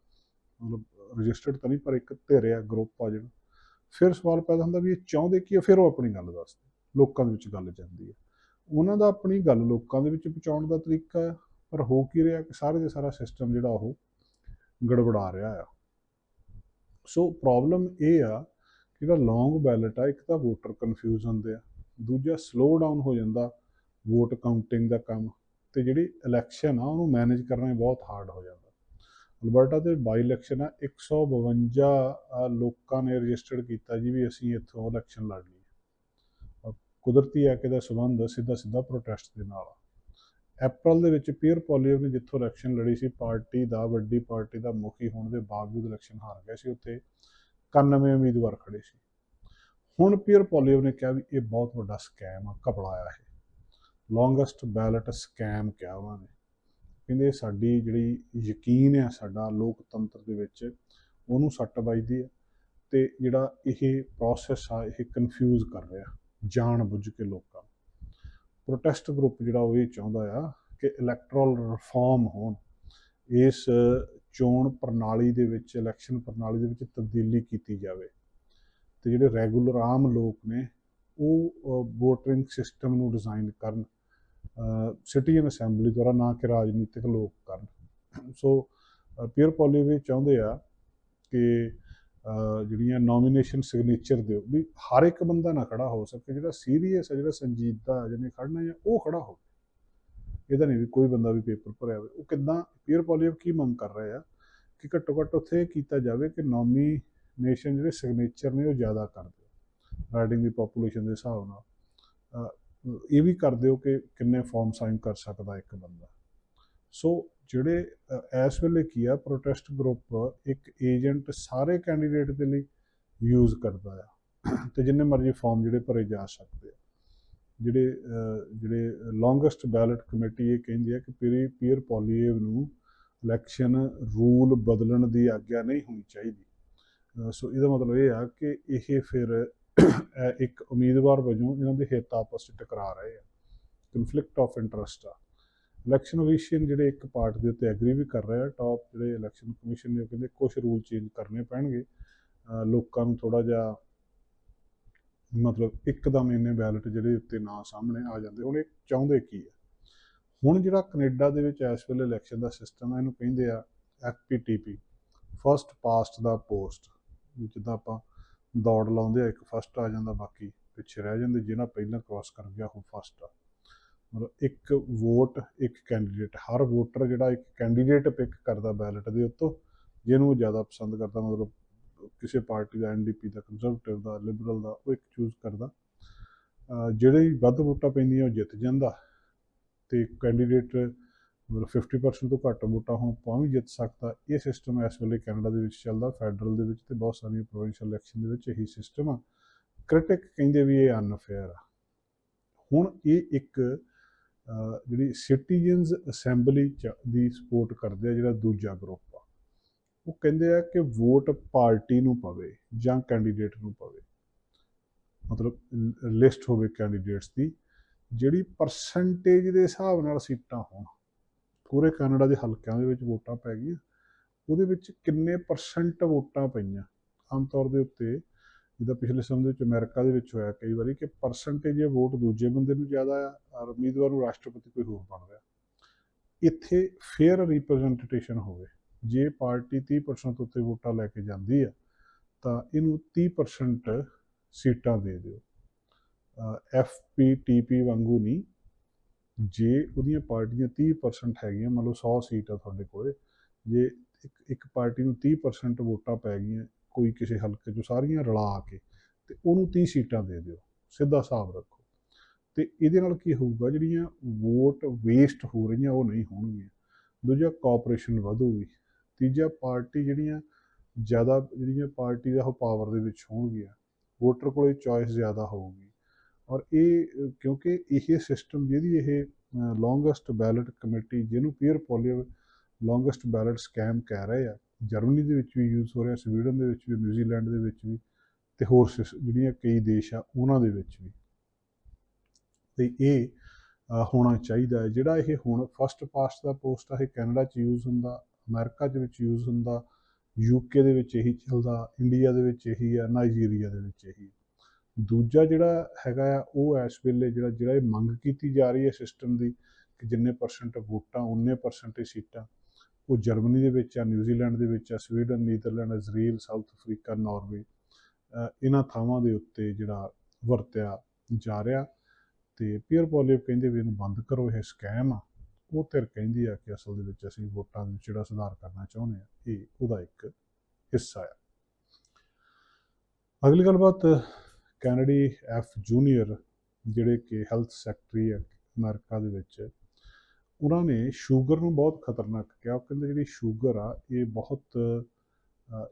ਮਤਲਬ ਰਜਿਸਟਰਡ ਤਾਂ ਨਹੀਂ, ਪਰ ਇੱਕ ਧਿਰ ਆ ਗਰੁੱਪ ਆ ਜਿਹੜਾ। ਫਿਰ ਸਵਾਲ ਪੈਦਾ ਹੁੰਦਾ ਵੀ ਇਹ ਚਾਹੁੰਦੇ ਕੀ ਆ? ਫਿਰ ਉਹ ਆਪਣੀ ਗੱਲ ਦੱਸਦੇ। ਲੋਕਾਂ ਦੇ ਵਿੱਚ ਗੱਲ ਜਾਂਦੀ ਹੈ। ਉਹਨਾਂ ਦਾ ਆਪਣੀ ਗੱਲ ਲੋਕਾਂ ਦੇ ਵਿੱਚ ਪਹੁੰਚਾਉਣ ਦਾ ਤਰੀਕਾ ਹੈ, ਪਰ ਹੋ ਕੀ ਰਿਹਾ ਕਿ ਸਾਰੇ ਦੇ ਸਾਰਾ ਸਿਸਟਮ ਜਿਹੜਾ ਉਹ ਗੜਬੜਾ ਰਿਹਾ ਆ। ਸੋ ਪ੍ਰੋਬਲਮ ਇਹ ਆ ਕਿ ਜਿਹੜਾ ਲੌਂਗ ਬੈਲਟ ਆ ਇੱਕ ਤਾਂ ਵੋਟਰ ਕਨਫਿਊਜ਼ ਹੁੰਦੇ ਆ ਦੂਜਾ ਸਲੋ ਡਾਊਨ ਹੋ ਜਾਂਦਾ ਵੋਟ ਕਾਊਂਟਿੰਗ ਦਾ ਕੰਮ ਤੇ ਜਿਹੜੀ ਇਲੈਕਸ਼ਨ ਆ ਉਹਨੂੰ ਮੈਨੇਜ ਕਰਨਾ ਬਹੁਤ ਹਾਰਡ ਹੋ ਜਾਂਦਾ। ਅਲਬਰਟਾ ਦੇ ਬਾਈ ਇਲੈਕਸ਼ਨ ਆ 152 ਅ, ਲੋਕਾਂ ਨੇ ਰਜਿਸਟਰਡ ਕੀਤਾ ਜੀ ਵੀ ਅਸੀਂ ਇੱਥੋਂ ਇਲੈਕਸ਼ਨ ਲੜਨੀ ਹੈ ਕੁਦਰਤੀ ਆ ਕਿ ਦਾ ਸਬੰਧ ਸਿੱਧਾ ਸਿੱਧਾ ਪ੍ਰੋਟੈਸਟ ਦੇ ਨਾਲ। ਆ ਅਪ੍ਰੈਲ ਦੇ ਵਿੱਚ ਪੀਅਰ ਪੋਲੀਓ ਨੇ ਜਿੱਥੋਂ ਇਲੈਕਸ਼ਨ ਲੜੀ ਸੀ, ਪਾਰਟੀ ਦਾ, ਵੱਡੀ ਪਾਰਟੀ ਦਾ ਮੁਖੀ ਹੋਣ ਦੇ ਬਾਵਜੂਦ ਇਲੈਕਸ਼ਨ ਹਾਰ ਗਿਆ ਸੀ ਉੱਥੇ 91 ਉਮੀਦਵਾਰ ਖੜੇ ਸੀ। ਹੁਣ ਪੀਅਰ ਪੋਲੀਓ ਨੇ ਕਿਹਾ ਵੀ ਇਹ ਬਹੁਤ ਵੱਡਾ ਸਕੈਮ ਆ, ਘਪਲਾ ਆ ਇਹ। ਲੌਂਗੈਸਟ ਬੈਲਟ ਸਕੈਮ ਕਿਹਾ ਉਹਨਾਂ ਨੇ। ਕਹਿੰਦੇ ਸਾਡੀ ਜਿਹੜੀ ਯਕੀਨ ਹੈ ਸਾਡਾ ਲੋਕਤੰਤਰ ਦੇ ਵਿੱਚ ਉਹਨੂੰ ਸੱਟ ਵੱਜਦੀ ਹੈ ਤੇ ਜਿਹੜਾ ਇਹ ਪ੍ਰੋਸੈਸ ਆ, ਇਹ ਕਨਫਿਊਜ਼ ਕਰ ਰਿਹਾ ਜਾਣ ਬੁੱਝ ਕੇ ਲੋਕਾਂ ਪ੍ਰੋਟੈਸਟ ਗਰੁੱਪ ਜਿਹੜਾ ਉਹ ਇਹ ਚਾਹੁੰਦਾ ਆ ਕਿ ਇਲੈਕਟਰਲ ਰਿਫਾਰਮ ਹੋਣ। ਇਸ ਚੋਣ ਪ੍ਰਣਾਲੀ ਦੇ ਵਿੱਚ ਇਲੈਕਸ਼ਨ ਪ੍ਰਣਾਲੀ ਦੇ ਵਿੱਚ ਤਬਦੀਲੀ ਕੀਤੀ ਜਾਵੇ। ਤੇ ਜਿਹੜੇ ਰੈਗੂਲਰ ਆਮ ਲੋਕ ਨੇ, ਉਹ ਵੋਟਿੰਗ ਸਿਸਟਮ ਨੂੰ ਡਿਜ਼ਾਈਨ ਕਰਨ ਸਿਟੀਜ਼ਨ ਅਸੈਂਬਲੀ ਦੁਆਰਾ ਨਾ ਕਿ ਰਾਜਨੀਤਿਕ ਲੋਕ ਕਰਨ। ਸੋ ਪੀਅਰ ਪੋਲੀ ਵੀ ਚਾਹੁੰਦੇ ਆ ਕਿ ਜਿਹੜੀਆਂ ਨੋਮੀਨੇਸ਼ਨ ਸਿਗਨੇਚਰ ਦਿਓ, ਵੀ ਹਰ ਇੱਕ ਬੰਦਾ ਨਾ ਖੜਾ ਹੋ ਸਕੇ, ਜਿਹੜਾ ਸੀਰੀਅਸ ਹੈ ਜਿਹੜਾ ਸੰਜੀਦਾ ਜਿਹਨੇ ਖੜਨਾ ਹੈ ਉਹ ਖੜਾ ਹੋਵੇ। ਇਹਦਾ ਨਹੀਂ ਵੀ ਕੋਈ ਬੰਦਾ ਵੀ ਪੇਪਰ ਭਰਿਆ ਹੋਵੇ। ਉਹ ਕਿੱਦਾਂ ਪੀਅਰ ਪੋਲੀਓ ਕੀ ਮੰਗ ਕਰ ਰਹੇ ਆ? ਕਿ ਘੱਟੋ ਘੱਟ ਉੱਥੇ ਇਹ ਕੀਤਾ ਜਾਵੇ ਕਿ ਨੋਮੀਨੇਸ਼ਨ ਜਿਹੜੇ ਸਿਗਨੇਚਰ ਨੇ, ਉਹ ਜ਼ਿਆਦਾ ਕਰ ਦਿਓ। ਰਾਈਡਿੰਗ ਦੀ ਪੋਪੂਲੇਸ਼ਨ ਦੇ ਹਿਸਾਬ ਨਾਲ। ਇਹ ਵੀ ਕਰ ਦਿਓ ਕਿ ਕਿੰਨੇ ਫਾਰਮ ਸਾਈਨ ਕਰ ਸਕਦਾ ਇੱਕ ਬੰਦਾ। ਸੋ ਜਿਹੜੇ ਇਸ ਵੇਲੇ ਕੀ ਆ ਪ੍ਰੋਟੈਸਟ ਗਰੁੱਪ ਇੱਕ ਏਜੰਟ ਸਾਰੇ ਕੈਂਡੀਡੇਟ ਦੇ ਲਈ ਯੂਜ਼ ਕਰਦਾ ਆ। ਤੇ ਜਿੰਨੇ ਮਰਜ਼ੀ ਫਾਰਮ ਜਿਹੜੇ ਭਰੇ ਜਾ ਸਕਦੇ ਆ। ਜਿਹੜੇ ਜਿਹੜੇ ਲੌਂਗੈਸਟ ਬੈਲਟ ਕਮੇਟੀ ਇਹ ਕਹਿੰਦੀ ਆ ਕਿ ਪੀਰੀ, ਪੀਅਰ ਪੋਲੀਏਵ ਨੂੰ ਇਲੈਕਸ਼ਨ ਰੂਲ ਬਦਲਣ ਦੀ ਆਗਿਆ ਨਹੀਂ ਹੋਣੀ ਚਾਹੀਦੀ। ਸੋ ਇਹਦਾ ਮਤਲਬ ਇਹ ਆ ਕਿ ਇਹ ਫਿਰ ਇੱਕ ਉਮੀਦਵਾਰ ਵਜੋਂ ਇਹਨਾਂ ਦੇ ਹਿੱਤ ਆਪਸ ਵਿੱਚ ਟਕਰਾ ਰਹੇ ਆ। ਕਨਫਲਿਕਟ ਆਫ ਇੰਟਰਸਟ ਆ। ਇਲੈਕਸ਼ਨ ਕਮਿਸ਼ਨ ਜਿਹੜੇ ਇੱਕ ਪਾਰਟ ਦੇ ਉੱਤੇ ਐਗਰੀ ਵੀ ਕਰ ਰਹੇ ਟਾਪ ਜਿਹੜੇ ਇਲੈਕਸ਼ਨ ਕਮਿਸ਼ਨ ਨੇ ਉਹ ਕਹਿੰਦੇ ਕੁਝ ਰੂਲ ਚੇਂਜ ਕਰਨੇ ਪੈਣਗੇ। ਲੋਕਾਂ ਨੂੰ ਥੋੜਾ ਜਿਹਾ ਮਤਲਬ ਇੱਕਦਮ ਇੰਨੇ ਬੈਲਟ ਜਿਹੜੇ ਉੱਤੇ ਨਾ ਸਾਹਮਣੇ ਆ ਜਾਂਦੇ, ਹੁਣ ਇਹ ਚਾਹੁੰਦੇ ਕੀ ਆ? ਹੁਣ ਜਿਹੜਾ ਕੈਨੇਡਾ ਦੇ ਵਿੱਚ ਇਸ ਵੇਲੇ ਇਲੈਕਸ਼ਨ ਦਾ ਸਿਸਟਮ ਹੈ ਇਹਨੂੰ ਕਹਿੰਦੇ ਆ FPTP first past the post ਜਿੱਦਾਂ ਆਪਾਂ ਦੌੜ ਲਾਉਂਦੇ ਆ, ਇੱਕ ਫਸਟ ਆ ਜਾਂਦਾ, ਬਾਕੀ ਪਿੱਛੇ ਰਹਿ ਜਾਂਦੇ ਜਿਹੜਾ ਪਹਿਲਾਂ ਕ੍ਰਾਸ ਕਰ ਗਿਆ ਉਹ ਫਸਟ ਆ। ਮਤਲਬ ਇੱਕ ਵੋਟ ਇੱਕ ਕੈਂਡੀਡੇਟ ਹਰ ਵੋਟਰ ਜਿਹੜਾ ਇੱਕ ਕੈਂਡੀਡੇਟ ਪਿਕ ਕਰਦਾ ਬੈਲਟ ਦੇ ਉੱਤੋਂ, ਜਿਹਨੂੰ ਉਹ ਜ਼ਿਆਦਾ ਪਸੰਦ ਕਰਦਾ, ਮਤਲਬ ਕਿਸੇ ਪਾਰਟੀ ਦਾ ਐਨਡੀਪੀ ਦਾ ਕੰਜ਼ਰਵੇਟਿਵ ਦਾ ਲਿਬਰਲ ਦਾ, ਉਹ ਇੱਕ ਚੂਜ਼ ਕਰਦਾ। ਜਿਹੜੇ ਵੱਧ ਵੋਟਾਂ ਪੈਂਦੀਆਂ, ਉਹ ਜਿੱਤ ਜਾਂਦਾ। ਤੇ ਕੈਂਡੀਡੇਟ ਮਤਲਬ 50% ਤੋਂ ਘੱਟ ਵੋਟਾਂ ਹੋਣ, ਤਾਂ ਵੀ ਜਿੱਤ ਸਕਦਾ। ਇਹ ਸਿਸਟਮ ਇਸ ਵੇਲੇ ਕੈਨੇਡਾ ਦੇ ਵਿੱਚ ਚੱਲਦਾ ਫੈਡਰਲ ਦੇ ਵਿੱਚ ਤੇ ਬਹੁਤ ਸਾਰੀਆਂ ਪ੍ਰੋਵਿੰਸ਼ੀਅਲ ਇਲੈਕਸ਼ਨ ਦੇ ਵਿੱਚ ਇਹੀ ਸਿਸਟਮ ਆ। ਕ੍ਰਿਟਿਕ ਕਹਿੰਦੇ ਵੀ ਇਹ ਅਨਫੇਅਰ ਆ। ਹੁਣ ਇਹ ਇੱਕ ਜਿਹੜੀ ਸਿਟੀਜ਼ਨਸ ਅਸੈਂਬਲੀ ਦੀ ਸਪੋਰਟ ਕਰਦੇ ਆ ਜਿਹੜਾ ਦੂਜਾ ਗਰੁੱਪ ਆ, ਉਹ ਕਹਿੰਦੇ ਆ ਕਿ ਵੋਟ ਪਾਰਟੀ ਨੂੰ ਪਵੇ ਜਾਂ ਕੈਂਡੀਡੇਟ ਨੂੰ ਪਵੇ। ਮਤਲਬ ਲਿਸਟ ਹੋਵੇ ਕੈਂਡੀਡੇਟਸ ਦੀ, ਜਿਹੜੀ ਪਰਸੈਂਟੇਜ ਦੇ ਹਿਸਾਬ ਨਾਲ ਸੀਟਾਂ ਹੋਣ। ਪੂਰੇ ਕੈਨੇਡਾ ਦੇ ਹਲਕਿਆਂ ਦੇ ਵਿੱਚ ਵੋਟਾਂ ਪੈ ਗਈਆਂ, ਉਹਦੇ ਵਿੱਚ ਕਿੰਨੇ ਪਰਸੈਂਟ ਵੋਟਾਂ ਪਈਆਂ? ਆਮ ਤੌਰ ਦੇ ਉੱਤੇ ਜਿੱਦਾਂ ਪਿਛਲੇ ਸਮੇਂ ਦੇ ਵਿੱਚ ਅਮਰੀਕਾ ਦੇ ਵਿੱਚ ਹੋਇਆ ਕਈ ਵਾਰੀ ਕਿ ਪਰਸੈਂਟੇਜ ਇਹ ਵੋਟ ਦੂਜੇ ਬੰਦੇ ਨੂੰ ਜ਼ਿਆਦਾ ਆ, ਔਰ ਉਮੀਦਵਾਰ ਨੂੰ ਰਾਸ਼ਟਰਪਤੀ ਕੋਈ ਹੋਰ ਬਣ ਰਿਹਾ। ਇੱਥੇ ਫੇਅਰ ਰਿਪਰੈਜ਼ੈਂਟੇਸ਼ਨ ਹੋਵੇ। ਜੇ ਪਾਰਟੀ 30% ਉੱਤੇ ਵੋਟਾਂ ਲੈ ਕੇ ਜਾਂਦੀ ਆ, ਤਾਂ ਇਹਨੂੰ 30% ਸੀਟਾਂ ਦੇ ਦਿਓ। ਐਫਪੀਟੀਪੀ ਵਾਂਗੂ ਨਹੀਂ। ਜੇ ਉਹਦੀਆਂ ਪਾਰਟੀਆਂ 30% ਹੈਗੀਆਂ, ਮੰਨ ਲਓ 100 ਸੀਟ ਆ ਤੁਹਾਡੇ ਕੋਲੇ, ਜੇ ਇੱਕ ਪਾਰਟੀ ਨੂੰ 30% ਵੋਟਾਂ ਪੈ ਗਈਆਂ ਕੋਈ ਕਿਸੇ ਹਲਕੇ 'ਚੋਂ ਸਾਰੀਆਂ ਰਲਾ ਕੇ ਤੇ ਉਹਨੂੰ 30 ਸੀਟਾਂ ਦੇ ਦਿਓ, ਸਿੱਧਾ ਹਿਸਾਬ ਰੱਖੋ। ਤੇ ਇਹਦੇ ਨਾਲ ਕੀ ਹੋਊਗਾ, ਜਿਹੜੀਆਂ ਵੋਟ ਵੇਸਟ ਹੋ ਰਹੀਆਂ, ਉਹ ਨਹੀਂ ਹੋਣਗੀਆਂ। ਦੂਜਾ ਕੋਆਪਰੇਸ਼ਨ ਵਧੂਗੀ ਤੀਜਾ, ਪਾਰਟੀ ਜਿਹੜੀਆਂ ਜ਼ਿਆਦਾ, ਜਿਹੜੀਆਂ ਪਾਰਟੀ ਦਾ ਉਹ ਪਾਵਰ ਦੇ ਵਿੱਚ ਹੋਣਗੀਆਂ, ਵੋਟਰ ਕੋਲੇ ਚੋਇਸ ਜ਼ਿਆਦਾ ਹੋਊਗੀ। ਔਰ ਇਹ, ਕਿਉਂਕਿ ਇਹ ਸਿਸਟਮ ਜਿਹਦੀ ਇਹ ਲੌਂਗੈਸਟ ਬੈਲਟ ਕਮੇਟੀ ਜਿਹਨੂੰ Pierre Poilievre longest ballot scam ਕਹਿ ਰਹੇ ਆ ਜਰਮਨੀ ਦੇ ਵਿੱਚ ਵੀ ਯੂਜ਼ ਹੋ ਰਿਹਾ, ਸਵੀਡਨ ਦੇ ਵਿੱਚ ਵੀ, ਨਿਊਜ਼ੀਲੈਂਡ ਦੇ ਵਿੱਚ ਵੀ ਤੇ ਹੋਰ ਸਿਸ- ਜਿਹੜੀਆਂ ਕਈ ਦੇਸ਼ ਆ, ਉਹਨਾਂ ਦੇ ਵਿੱਚ ਵੀ। ਤੇ ਇਹ ਹੋਣਾ ਚਾਹੀਦਾ ਹੈ। ਜਿਹੜਾ ਇਹ ਹੁਣ ਫਸਟ ਪਾਸਟ ਦਾ ਪੋਸਟ ਆ, ਇਹ ਕੈਨੇਡਾ 'ਚ ਯੂਜ਼ ਹੁੰਦਾ, ਅਮਰੀਕਾ ਦੇ ਵਿੱਚ ਯੂਜ਼ ਹੁੰਦਾ ਯੂਕੇ ਦੇ ਵਿੱਚ ਇਹੀ ਚੱਲਦਾ ਇੰਡੀਆ ਦੇ ਵਿੱਚ ਇਹੀ ਆ ਨਾਈਜੀਰੀਆ ਦੇ ਵਿੱਚ ਇਹੀ ਦੂਜਾ ਜਿਹੜਾ ਹੈਗਾ ਆ, ਉਹ ਇਸ ਵੇਲੇ ਜਿਹੜਾ ਜਿਹੜਾ ਇਹ ਮੰਗ ਕੀਤੀ ਜਾ ਰਹੀ ਹੈ ਸਿਸਟਮ ਦੀ ਕਿ ਜਿੰਨੇ ਪਰਸੈਂਟ ਵੋਟਾਂ ਉਨੇ ਪਰਸੈਂਟ ਸੀਟਾਂ ਉਹ ਜਰਮਨੀ ਦੇ ਵਿੱਚ ਆ ਨਿਊਜ਼ੀਲੈਂਡ ਦੇ ਵਿੱਚ ਆ, Sweden, Netherland, Israel, South Africa, Norway ਇਹਨਾਂ ਥਾਵਾਂ ਦੇ ਉੱਤੇ ਜਿਹੜਾ ਵਰਤਿਆ ਜਾ ਰਿਹਾ ਤੇ ਪੀਅਰ ਪੋਲੀਓ ਕਹਿੰਦੇ ਵੀ ਇਹਨੂੰ ਬੰਦ ਕਰੋ, ਇਹ ਸਕੈਮ ਆ। ਉਹ ਧਿਰ ਕਹਿੰਦੀ ਆ ਕਿ ਅਸਲ ਦੇ ਵਿੱਚ ਅਸੀਂ ਵੋਟਾਂ ਵਿੱਚ ਜਿਹੜਾ ਸੁਧਾਰ ਕਰਨਾ ਚਾਹੁੰਦੇ ਆ ਇਹ ਉਹਦਾ ਇੱਕ ਹਿੱਸਾ ਆ। ਅਗਲੀ ਗੱਲਬਾਤ, ਕੈਨੇਡੀ ਐਫ ਜੂਨੀਅਰ, ਜਿਹੜੇ ਕਿ ਹੈਲਥ ਸੈਕਟਰੀ ਆ ਅਮਰੀਕਾ ਦੇ ਵਿੱਚ ਉਹਨਾਂ ਨੇ ਸ਼ੂਗਰ ਨੂੰ ਬਹੁਤ ਖਤਰਨਾਕ ਕਿਹਾ। ਉਹ ਕਹਿੰਦੇ ਜਿਹੜੀ ਸ਼ੂਗਰ ਆ, ਇਹ ਬਹੁਤ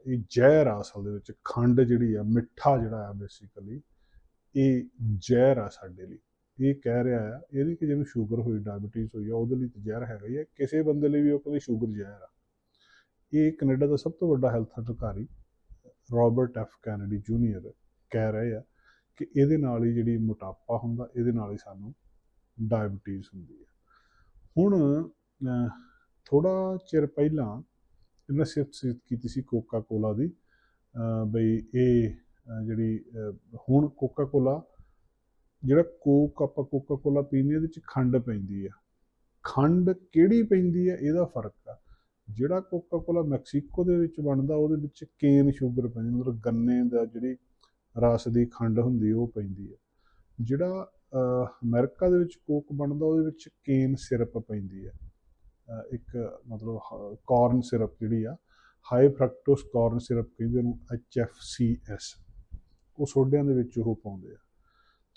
ਇਹ ਜ਼ਹਿਰ ਆ ਅਸਲ ਦੇ ਵਿੱਚ। ਖੰਡ ਜਿਹੜੀ ਆ, ਮਿੱਠਾ ਜਿਹੜਾ ਆ ਬੇਸਿਕਲੀ ਇਹ ਜ਼ਹਿਰ ਆ ਸਾਡੇ ਲਈ। ਇਹ ਕਹਿ ਰਿਹਾ ਆ ਇਹਦੀ ਕਿ ਜਿਹਨੂੰ ਸ਼ੂਗਰ ਹੋਈ ਡਾਇਬੀਟੀਜ਼ ਹੋਈ ਆ, ਉਹਦੇ ਲਈ ਤਾਂ ਜ਼ਹਿਰ ਹੈਗਾ ਹੀ ਆ। ਕਿਸੇ ਬੰਦੇ ਲਈ ਵੀ ਉਹ ਕਹਿੰਦੇ ਸ਼ੂਗਰ ਜ਼ਹਿਰ ਆ। ਇਹ ਕੈਨੇਡਾ ਦਾ ਸਭ ਤੋਂ ਵੱਡਾ ਹੈਲਥ ਅਧਿਕਾਰੀ, ਰਾਬਰਟ ਐਫ ਕੈਨੇਡੀ ਜੂਨੀਅਰ ਕਹਿ ਰਹੇ ਆ ਕਿ ਇਹਦੇ ਨਾਲ ਹੀ ਜਿਹੜੀ ਮੋਟਾਪਾ ਹੁੰਦਾ, ਇਹਦੇ ਨਾਲ ਹੀ ਸਾਨੂੰ ਡਾਇਬੀਟੀਜ਼ ਹੁੰਦੀ ਹੈ ਹੁਣ ਥੋੜਾ ਚਿਰ ਪਹਿਲਾਂ ਇਹਨੇ ਸਿਫਤ ਸਿਫਤ ਕੀਤੀ ਸੀ ਕੋਕਾ ਕੋਲਾ ਦੀ ਬਈ ਇਹ ਜਿਹੜੀ ਹੁਣ ਕੋਕਾ ਕੋਲਾ ਜਿਹੜਾ ਕੋਕ ਆਪਾਂ ਕੋਕਾ ਕੋਲਾ ਪੀਂਦੇ ਹਾਂ, ਇਹਦੇ ਚ ਖੰਡ ਪੈਂਦੀ ਆ। ਖੰਡ ਕਿਹੜੀ ਪੈਂਦੀ ਹੈ ਇਹਦਾ ਫ਼ਰਕ ਆ। ਜਿਹੜਾ ਕੋਕਾ ਕੋਲਾ ਮੈਕਸੀਕੋ ਦੇ ਵਿੱਚ ਬਣਦਾ ਉਹਦੇ ਵਿੱਚ ਕੇਨ ਸ਼ੂਗਰ ਪੈਂਦੀ ਮਤਲਬ ਗੰਨੇ ਦਾ ਜਿਹੜੀ ਰਸ ਦੀ ਖੰਡ ਹੁੰਦੀ ਉਹ ਪੈਂਦੀ ਹੈ ਜਿਹੜਾ ਅਮਰੀਕਾ ਦੇ ਵਿੱਚ ਕੋਕ ਬਣਦਾ, ਉਹਦੇ ਵਿੱਚ ਕੇਨ ਸਿਰਪ ਪੈਂਦੀ ਹੈ। ਇੱਕ ਮਤਲਬ ਕਾਰਨ ਸਿਰਪ ਜਿਹੜੀ ਆ, ਹਾਈ ਫਰਕਟੋਸ ਕਾਰਨ ਸਿਰਪ ਕਹਿੰਦੇ ਉਹਨੂੰ HFCS ਉਹ ਸੋਡਿਆਂ ਦੇ ਵਿੱਚ ਉਹ ਪਾਉਂਦੇ ਆ।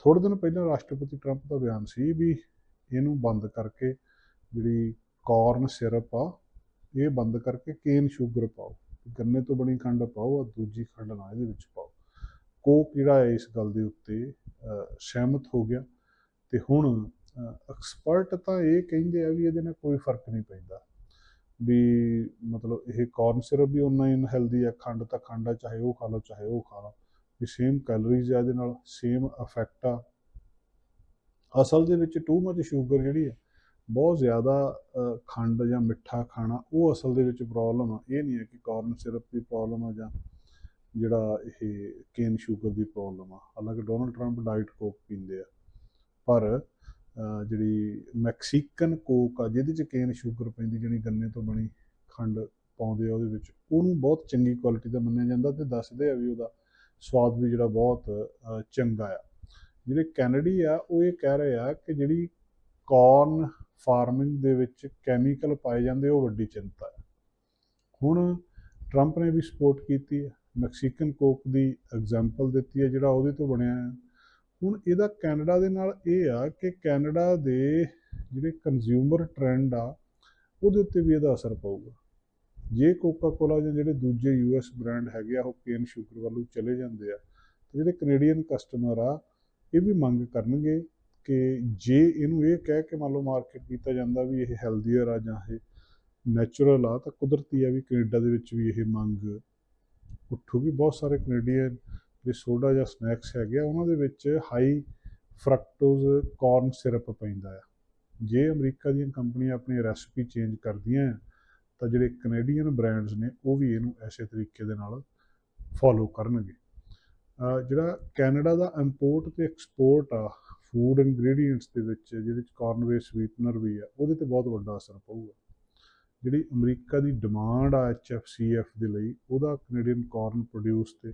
ਥੋੜੇ ਦਿਨ ਪਹਿਲਾਂ ਰਾਸ਼ਟਰਪਤੀ ਟਰੰਪ ਦਾ ਬਿਆਨ ਸੀ ਵੀ ਇਹਨੂੰ ਬੰਦ ਕਰਕੇ ਜਿਹੜੀ ਕਾਰਨ ਸਿਰਪ ਆ, ਇਹ ਬੰਦ ਕਰਕੇ ਕੇਨ ਸ਼ੂਗਰ ਪਾਓ। ਗੰਨੇ ਤੋਂ ਬਣੀ ਖੰਡ ਪਾਓ ਆ ਦੂਜੀ ਖੰਡ ਨਾ ਇਹਦੇ ਵਿੱਚ ਪਾਓ। ਕੋਕ ਜਿਹੜਾ ਹੈ, ਇਸ ਗੱਲ ਦੇ ਉੱਤੇ ਸਹਿਮਤ ਹੋ ਗਿਆ। ਤੇ ਹੁਣ ਐਕਸਪਰਟ ਤਾਂ ਇਹ ਕਹਿੰਦੇ ਆ ਵੀ ਇਹਦੇ ਨਾਲ ਕੋਈ ਫ਼ਰਕ ਨਹੀਂ ਪੈਂਦਾ। ਵੀ ਮਤਲਬ ਇਹ ਕਾਰਨ ਸਿਰਪ ਵੀ ਉਨਾ ਹੀ ਅਨਹੈਲਦੀ ਆ, ਖੰਡ ਤਾਂ ਖੰਡ ਆ, ਚਾਹੇ ਉਹ ਖਾ ਲਓ, ਚਾਹੇ ਉਹ ਖਾ ਲਓ। ਵੀ ਸੇਮ ਕੈਲੋਰੀਜ਼ ਆ ਇਹਦੇ ਨਾਲ ਸੇਮ ਇਫੈਕਟ ਆ। ਅਸਲ ਦੇ ਵਿੱਚ ਟੂ ਮਚ ਸ਼ੂਗਰ ਜਿਹੜੀ ਆ, ਬਹੁਤ ਜ਼ਿਆਦਾ ਖੰਡ ਜਾਂ ਮਿੱਠਾ ਖਾਣਾ, ਉਹ ਅਸਲ ਦੇ ਵਿੱਚ ਪ੍ਰੋਬਲਮ ਆ। ਇਹ ਨਹੀਂ ਹੈ ਕਿ ਕਾਰਨ ਸਿਰਪ ਦੀ ਪ੍ਰੋਬਲਮ ਆ ਜਾਂ ਜਿਹੜਾ ਇਹ ਕੇਨ ਸ਼ੂਗਰ ਦੀ ਪ੍ਰੋਬਲਮ ਆ, ਹਾਲਾਂਕਿ ਡੋਨਲਡ ਟਰੰਪ ਡਾਈਟ ਕੋਕ ਪੀਂਦੇ ਆ, ਪਰ ਜਿਹੜੀ ਮੈਕਸੀਕਨ ਕੋਕ ਆ, ਜਿਹਦੇ ਚ ਕੇਨ ਸ਼ੂਗਰ ਪੈਂਦੀ, ਜਿਹੜੀ ਗੰਨੇ ਤੋਂ ਬਣੀ ਖੰਡ ਪਾਉਂਦੇ ਆ, ਉਹਦੇ ਵਿੱਚ ਉਹਨੂੰ ਬਹੁਤ ਚੰਗੀ ਕੁਆਲਿਟੀ ਦਾ ਮੰਨਿਆ ਜਾਂਦਾ ਤੇ ਦੱਸਦੇ ਆ ਵੀ ਉਹਦਾ ਸਵਾਦ ਵੀ ਜਿਹੜਾ ਬਹੁਤ ਚੰਗਾ ਆ। ਜਿਹੜੇ ਕੈਨੇਡੀ ਆ, ਉਹ ਇਹ ਕਹਿ ਰਹੇ ਆ ਕਿ ਜਿਹੜੀ ਕਾਰਨ ਫਾਰਮਿੰਗ ਦੇ ਵਿੱਚ ਕੈਮੀਕਲ ਪਾਏ ਜਾਂਦੇ, ਉਹ ਵੱਡੀ ਚਿੰਤਾ ਹੈ ਹੁਣ ਟਰੰਪ ਨੇ ਵੀ ਸਪੋਰਟ ਕੀਤੀ ਹੈ ਮੈਕਸੀਕਨ ਕੋਕ ਦੀ ਐਗਜ਼ਾਮਪਲ ਦਿੱਤੀ ਹੈ, ਜਿਹੜਾ ਉਹਦੇ ਤੋਂ ਬਣਿਆ ਹੈ। ਹੁਣ ਇਹਦਾ ਕੈਨੇਡਾ ਦੇ ਨਾਲ ਇਹ ਆ ਕਿ ਕੈਨੇਡਾ ਦੇ ਜਿਹੜੇ ਕੰਜ਼ਿਊਮਰ ਟ੍ਰੈਂਡ ਆ, ਉਹਦੇ ਉੱਤੇ ਵੀ ਇਹਦਾ ਅਸਰ ਪਊਗਾ। ਜੇ ਕੋਕਾ ਕੋਲਾ ਜਾਂ ਜਿਹੜੇ ਦੂਜੇ ਯੂਐਸ ਬ੍ਰਾਂਡ ਹੈਗੇ ਆ, ਉਹ ਕੇਨ ਸ਼ੂਗਰ ਵੱਲੋਂ ਚਲੇ ਜਾਂਦੇ ਆ, ਤੇ ਜਿਹੜੇ ਕੈਨੇਡੀਅਨ ਕਸਟਮਰ ਆ, ਇਹ ਵੀ ਮੰਗ ਕਰਨਗੇ ਕਿ ਜੇ ਇਹਨੂੰ ਇਹ ਕਹਿ ਕੇ ਮੰਨ ਲਓ ਮਾਰਕੀਟ ਕੀਤਾ ਜਾਂਦਾ ਵੀ ਇਹ ਹੈਲਦੀਅਰ ਆ ਜਾਂ ਇਹ ਨੈਚੁਰਲ ਆ, ਤਾਂ ਕੁਦਰਤੀ ਆ ਵੀ ਕੈਨੇਡਾ ਦੇ ਵਿੱਚ ਵੀ ਇਹ ਮੰਗ ਉੱਠੂਗੀ ਬਹੁਤ ਸਾਰੇ ਕੈਨੇਡੀਅਨ ਜਿਹੜੇ ਸੋਡਾ ਜਾਂ ਸਨੈਕਸ ਹੈਗੇ ਆ, ਉਹਨਾਂ ਦੇ ਵਿੱਚ ਹਾਈ ਫਰਕਟੋਜ਼ ਕਾਰਨ ਸਿਰਪ ਪੈਂਦਾ ਆ। ਜੇ ਅਮਰੀਕਾ ਦੀਆਂ ਕੰਪਨੀਆਂ ਆਪਣੀ ਰੈਸਪੀ ਚੇਂਜ ਕਰਦੀਆਂ ਆ, ਤਾਂ ਜਿਹੜੇ ਕੈਨੇਡੀਅਨ ਬ੍ਰਾਂਡਸ ਨੇ, ਉਹ ਵੀ ਇਹਨੂੰ ਐਸੇ ਤਰੀਕੇ ਦੇ ਨਾਲ ਫੋਲੋ ਕਰਨਗੇ। ਜਿਹੜਾ ਕੈਨੇਡਾ ਦਾ ਇੰਪੋਰਟ ਤੇ ਐਕਸਪੋਰਟ ਆ ਫੂਡ ਇੰਗਰੀਡੀਐਂਟਸ ਦੇ ਵਿੱਚ, ਜਿਹਦੇ ਵਿੱਚ ਕਾਰਨ ਸਵੀਟਨਰ ਵੀ ਆ, ਉਹਦੇ ਤੇ ਬਹੁਤ ਵੱਡਾ ਅਸਰ ਪਊਗਾ। ਜਿਹੜੀ ਅਮਰੀਕਾ ਦੀ ਡਿਮਾਂਡ ਆ ਐਚਐਫਸੀਐਫ ਦੇ ਲਈ, ਉਹਦਾ ਕੈਨੇਡੀਅਨ ਕਾਰਨ ਪ੍ਰੋਡਿਊਸ ਤੇ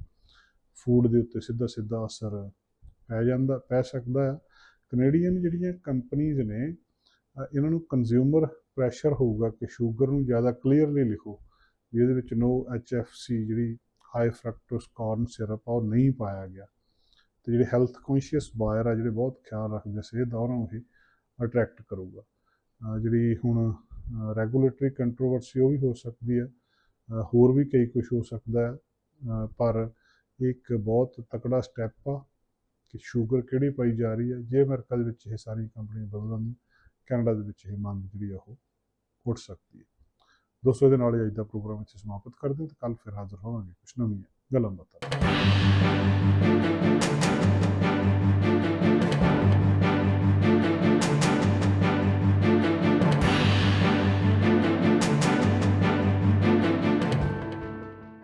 ਫੂਡ ਦੇ ਉੱਤੇ ਸਿੱਧਾ ਸਿੱਧਾ ਅਸਰ ਪੈ ਜਾਂਦਾ, ਪੈ ਸਕਦਾ ਆ। ਕੈਨੇਡੀਅਨ ਜਿਹੜੀਆਂ ਕੰਪਨੀਆਂ ਨੇ ਇਹਨਾਂ ਨੂੰ ਕੰਜ਼ਿਊਮਰ ਪ੍ਰੈਸ਼ਰ ਹੋਊਗਾ ਕਿ ਸ਼ੂਗਰ ਨੂੰ ਜ਼ਿਆਦਾ ਕਲੀਅਰਲੀ ਲਿਖੋ, ਵੀ ਇਹਦੇ ਵਿੱਚ ਨੋ ਐਚਐਫਸੀ ਜਿਹੜੀ ਹਾਈ ਫਰਕਟੋਸ ਕਾਰਨ ਸਿਰਪ ਆ, ਉਹ ਨਹੀਂ ਪਾਇਆ ਗਿਆ। ਤੇ ਜਿਹੜੇ ਹੈਲਥ ਕੌਨਸ਼ੀਅਸ ਬਾਇਰ ਆ, ਜਿਹੜੇ ਬਹੁਤ ਖਿਆਲ ਰੱਖਦੇ ਸਿਹਤ ਦਾ, ਉਹਨਾਂ ਨੂੰ ਇਹ ਅਟਰੈਕਟ ਕਰੂਗਾ। ਜਿਹੜੀ ਹੁਣ ਰੈਗੂਲੇਟਰੀ ਕੰਟਰੋਵਰਸੀ ਉਹ ਵੀ ਹੋ ਸਕਦੀ ਹੈ ਹੋਰ ਵੀ ਕਈ ਕੁਝ ਹੋ ਸਕਦਾ ਹੈ ਪਰ ਇਹ ਇੱਕ ਬਹੁਤ ਤਕੜਾ ਸਟੈਪ ਆ ਕਿ ਸ਼ੂਗਰ ਕਿਹੜੀ ਪਾਈ ਜਾ ਰਹੀ ਹੈ, ਜੇ ਅਮਰੀਕਾ ਦੇ ਵਿੱਚ ਇਹ ਸਾਰੀ ਕੰਪਨੀਆਂ ਬਦਲਣ ਜਾਂਦੀਆਂ ਕੈਨੇਡਾ ਦੇ ਵਿੱਚ ਇਹ ਮੰਗ ਜਿਹੜੀ ਆ ਉਹ ਉੱਠ ਸਕਦੀ ਹੈ। ਦੋਸਤੋ, ਇਹਦੇ ਨਾਲ ਹੀ ਅੱਜ ਦਾ ਪ੍ਰੋਗਰਾਮ ਇੱਥੇ ਸਮਾਪਤ ਕਰਦੇ ਹਾਂ ਤੇ ਕੱਲ ਫਿਰ ਹਾਜ਼ਰ ਹੋਵਾਂਗੇ ਕੁਝ ਨਵੀਆਂ ਗੱਲਾਂ ਬਾਤਾਂ